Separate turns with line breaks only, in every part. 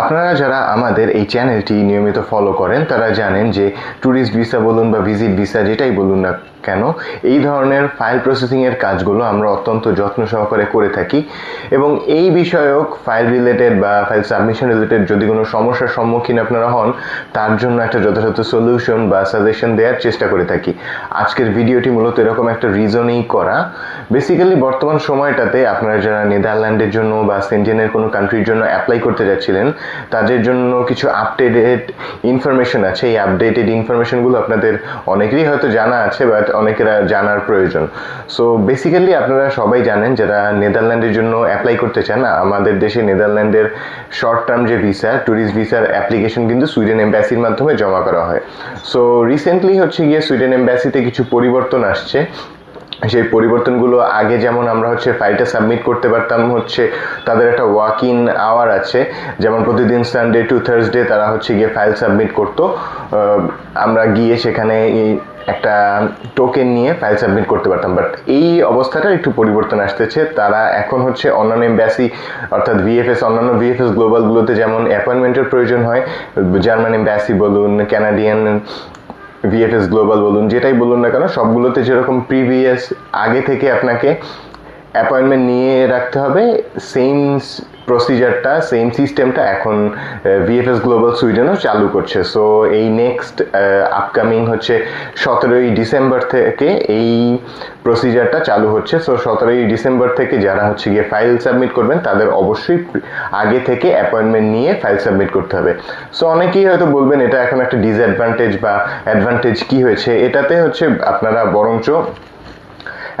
আপনারা যারা আমাদের এই চ্যানেলটি নিয়মিত ফলো করেন, তারা জানেন যে ট্যুরিস্ট ভিসা বলুন বা ভিজিট ভিসা যেটাই বলুন না কেন, এই ধরনের ফাইল প্রসেসিংয়ের কাজগুলো আমরা অত্যন্ত যত্ন সহকারে করে থাকি এবং এই বিষয়ক ফাইল রিলেটেড বা ফাইল সাবমিশন রিলেটেড যদি কোনো সমস্যার সম্মুখীন আপনারা হন, তার জন্য একটা যথাযথ সলিউশন বা সাজেশন দেওয়ার চেষ্টা করে থাকি। আজকের ভিডিওটি মূলত এরকম একটা রিজনেই করা। বেসিক্যালি বর্তমান সময়টাতে আপনারা যারা নেদারল্যান্ডের জন্য বা সেন্টেনের কোনো কান্ট্রির জন্য অ্যাপ্লাই করতে যাচ্ছিলেন তাদের জন্য কিছু আপডেটেড ইনফরমেশন আছে। এই আপডেটেড ইনফরমেশনগুলো আপনাদের অনেকেরই হয়তো জানা আছে বাট অনেকেরা জানার প্রয়োজন। সো বেসিক্যালি আপনারা সবাই জানেন যারা নেদারল্যান্ডের জন্য অ্যাপ্লাই করতে চান, আমাদের দেশে নেদারল্যান্ডের শর্ট টার্ম যে ভিসা ট্যুরিস্ট ভিসার অ্যাপ্লিকেশন কিন্তু সুইডেন এম্বাসির মাধ্যমে জমা করা হয়। সো রিসেন্টলি হচ্ছে গিয়ে সুইডেন এম্বাসিতে কিছু পরিবর্তন আসছে। সেই পরিবর্তনগুলো আগে যেমন আমরা হচ্ছে ফাইলটা সাবমিট করতে পারতাম, হচ্ছে তাদের একটা ওয়াক ইন আওয়ার আছে। যেমন প্রতিদিন সানডে টু থার্সডে তারা হচ্ছে গিয়ে ফাইল সাবমিট করতো। আমরা গিয়ে সেখানে এই- একটা টোকেন নিয়ে ফাইল সাবমিট করতে পারতাম। বাট এই অবস্থাটা একটু পরিবর্তন আসতেছে। তারা এখন হচ্ছে অন্যান্য এম্বাসি অর্থাৎ ভিএফএস অন্যান্য ভিএফএস গ্লোবালগুলোতে যেমন অ্যাপয়েন্টমেন্টের প্রয়োজন হয় জার্মান এম্বাসি বলুন ক্যানাডিয়ান ভিএফএস গ্লোবাল বলুন যেটাই বলুন না কেন সবগুলোতে যেরকম প্রিভিয়াস আগে থেকে আপনাকে অ্যাপয়েন্টমেন্ট নিয়ে রাখতে হবে। সেম প্রসিজারটা সেম সিস্টেমটা এখন ভিএফএস গ্লোবাল সুইডেনও চালু করছে। সো এই নেক্সট আপকামিং হচ্ছে সতেরোই ডিসেম্বর থেকে এই প্রসিজারটা চালু হচ্ছে। সো সতেরোই ডিসেম্বর থেকে যারা হচ্ছে গিয়ে ফাইল সাবমিট করবেন, তাদের অবশ্যই আগে থেকে অ্যাপয়েন্টমেন্ট নিয়ে ফাইল সাবমিট করতে হবে। সো অনেকেই হয়তো বলবেন, এটা এখন একটা ডিসঅ্যাডভান্টেজ বা অ্যাডভান্টেজ কি হয়েছে? এটাতে হচ্ছে আপনারা বরঞ্চ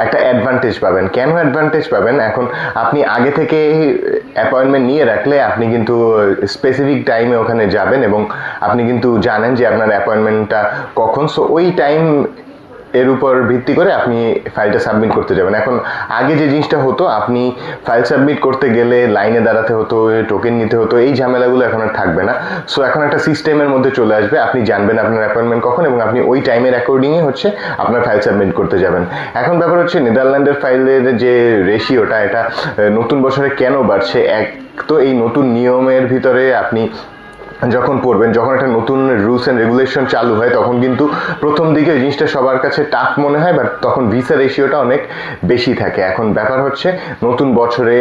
একটা অ্যাডভান্টেজ পাবেন। কেন অ্যাডভান্টেজ পাবেন? এখন আপনি আগে থেকে অ্যাপয়েন্টমেন্ট নিয়ে রাখলে আপনি কিন্তু স্পেসিফিক টাইমে ওখানে যাবেন এবং আপনি কিন্তু জানেন যে আপনার অ্যাপয়েন্টমেন্টটা কখন। সো ওই টাইম এর উপর ভিত্তি করে আপনি ফাইলটা সাবমিট করতে যাবেন। এখন আগে যে জিনিসটা হতো, আপনি ফাইল সাবমিট করতে গেলে লাইনে দাঁড়াতে হতো টোকেন নিতে হতো, এই ঝামেলাগুলো এখন আর থাকবে না। সো এখন একটা সিস্টেমের মধ্যে চলে আসবে। আপনি জানবেন আপনার অ্যাপয়েন্টমেন্ট কখন এবং আপনি ওই টাইমের অ্যাকর্ডিংয়ে হচ্ছে আপনার ফাইল সাবমিট করতে যাবেন। এখন ব্যাপার হচ্ছে নেদারল্যান্ডের ফাইলের যে রেশিওটা এটা নতুন বছরে কেন বাড়ছে? এক তো এই নতুন নিয়মের ভিতরে আপনি যখন পড়বেন, যখন একটা নতুন রুলস অ্যান্ড রেগুলেশন চালু হয়, তখন কিন্তু প্রথম দিকে ওই জিনিসটা সবার কাছে টাফ মনে হয় বাট তখন ভিসা রেশিওটা অনেক বেশি থাকে। এখন ব্যাপার হচ্ছে, নতুন বছরে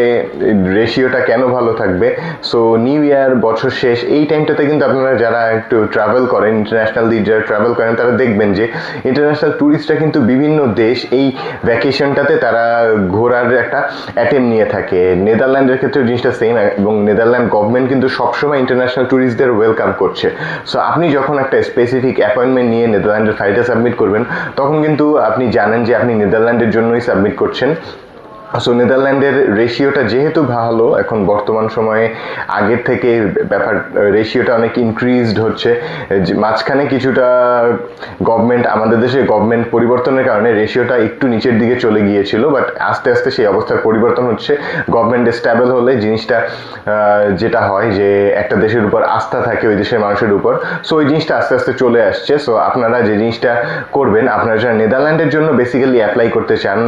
রেশিওটা কেন ভালো থাকবে? সো নিউ ইয়ার বছর শেষ, এই টাইমটাতে কিন্তু আপনারা যারা একটু ট্রাভেল করেন ইন্টারন্যাশনাল দিক যারা ট্রাভেল করেন, তারা দেখবেন যে ইন্টারন্যাশনাল ট্যুরিস্টরা কিন্তু বিভিন্ন দেশ, এই ভ্যাকেশনটাতে তারা ঘোরার একটা অ্যাটেম্প নিয়ে থাকে। নেদারল্যান্ডের ক্ষেত্রে জিনিসটা সেম এবং নেদারল্যান্ড গভর্নমেন্ট কিন্তু সবসময় ইন্টারন্যাশনাল ট্যুরিস্টদের ওয়েলকাম করছে। সো আপনি যখন একটা স্পেসিফিক অ্যাপয়েন্টমেন্ট নিয়ে নেদারল্যান্ডের ফাইলটা সাবমিট করবেন, তখন কিন্তু আপনি জানেন যে আপনি নেদারল্যান্ডের জন্যই সাবমিট করছেন। সো নেদারল্যান্ডের রেশিওটা যেহেতু ভালো, এখন বর্তমান সময়ে আগের থেকে ব্যাপার, রেশিওটা অনেক ইনক্রিজড হচ্ছে। মাঝখানে কিছুটা গভর্নমেন্ট আমাদের দেশে গভর্নমেন্ট পরিবর্তনের কারণে রেশিওটা একটু নিচের দিকে চলে গিয়েছিল বাট আস্তে আস্তে সেই অবস্থার পরিবর্তন হচ্ছে। গভর্নমেন্ট স্ট্যাবল হলে জিনিসটা যেটা হয় যে একটা দেশের উপর আস্থা থাকে ওই দেশের মানুষের উপর। সো ওই জিনিসটা আস্তে আস্তে চলে আসছে। সো আপনারা যে জিনিসটা করবেন, আপনারা যারা নেদারল্যান্ডের জন্য বেসিক্যালি অ্যাপ্লাই করতে চান,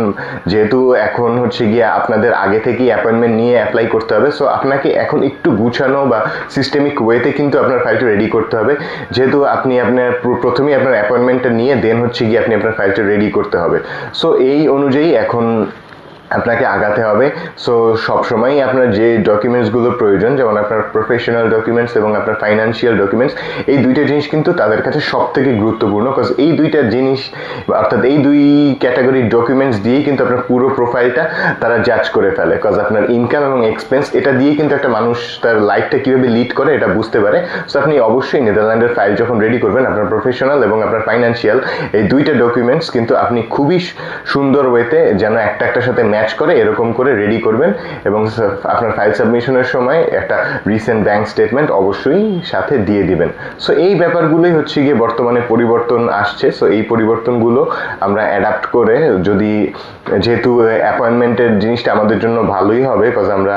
যেহেতু এখন হচ্ছে গিয়ে আপনাদের আগে থেকেই অ্যাপয়েন্টমেন্ট নিয়ে অ্যাপ্লাই করতে হবে। সো আপনাকে এখন একটু গুছানো বা সিস্টেমিক ওয়েতে কিন্তু আপনার ফাইলটা রেডি করতে হবে। যেহেতু আপনি আপনার প্রথমেই আপনার অ্যাপয়েন্টমেন্টটা নিয়ে দেন হচ্ছে গিয়ে আপনি আপনার ফাইলটা রেডি করতে হবে। সো এই অনুযায়ী এখন আপনাকে আগাতে হবে। সো সবসময়ই আপনার যে ডকুমেন্টসগুলো প্রয়োজন, যেমন আপনার প্রফেশনাল ডকুমেন্টস এবং আপনার ফাইন্যান্সিয়াল ডকুমেন্টস এই দুইটা জিনিস কিন্তু তাদের কাছে সব থেকে গুরুত্বপূর্ণ বিকজ এই দুইটা জিনিস, অর্থাৎ এই দুই ক্যাটাগরির ডকুমেন্টস দিয়েই কিন্তু আপনার পুরো প্রোফাইলটা তারা জাজ করে ফেলে। বিকজ আপনার ইনকাম এবং এক্সপেন্স এটা দিয়ে কিন্তু একটা মানুষ তার লাইফটা কীভাবে লিড করে এটা বুঝতে পারে। সো আপনি অবশ্যই নেদারল্যান্ডের ফাইল যখন রেডি করবেন, আপনার প্রফেশনাল এবং আপনার ফাইন্যান্সিয়াল এই দুইটা ডকুমেন্টস কিন্তু আপনি খুবই সুন্দর ওয়েতে যেন একটা একটার সাথে করে, এরকম করে রেডি করবেন এবং আপনার ফাইল সাবমিশনের সময় একটা রিসেন্ট ব্যাঙ্ক স্টেটমেন্ট অবশ্যই সাথে দিয়ে দিবেন। সো এই ব্যাপারগুলোই হচ্ছে গিয়ে বর্তমানে পরিবর্তন আসছে। সো এই পরিবর্তনগুলো আমরা অ্যাডাপ্ট করে যদি, যেহেতু অ্যাপয়েন্টমেন্টের জিনিসটা আমাদের জন্য ভালোই হবে বিকজ আমরা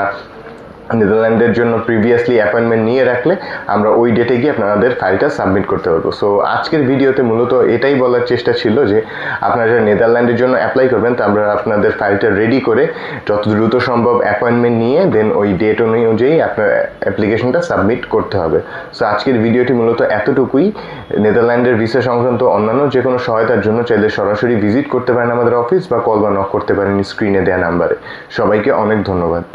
নেদারল্যান্ডের জন্য প্রিভিয়াসলি অ্যাপয়েন্টমেন্ট নিয়ে রাখলে আমরা ওই ডেটে গিয়ে আপনাদের ফাইলটা সাবমিট করতে পারব। সো আজকের ভিডিওতে মূলত এটাই বলার চেষ্টা ছিল যে, আপনারা নেদারল্যান্ডের জন্য অ্যাপ্লাই করবেন, তা আমরা আপনাদের ফাইলটা রেডি করে যত দ্রুত সম্ভব অ্যাপয়েন্টমেন্ট নিয়ে দেন ওই ডেট অনুযায়ী আপনার অ্যাপ্লিকেশনটা সাবমিট করতে হবে। সো আজকের ভিডিওটি মূলত এতটুকুই। নেদারল্যান্ডের ভিসা সংক্রান্ত অন্যান্য যে কোনো সহায়তার জন্য চাইলে সরাসরি ভিজিট করতে পারেন আমাদের অফিস বা কল বা নক করতে পারেন স্ক্রিনে দেওয়া নাম্বারে সবাইকে অনেক ধন্যবাদ।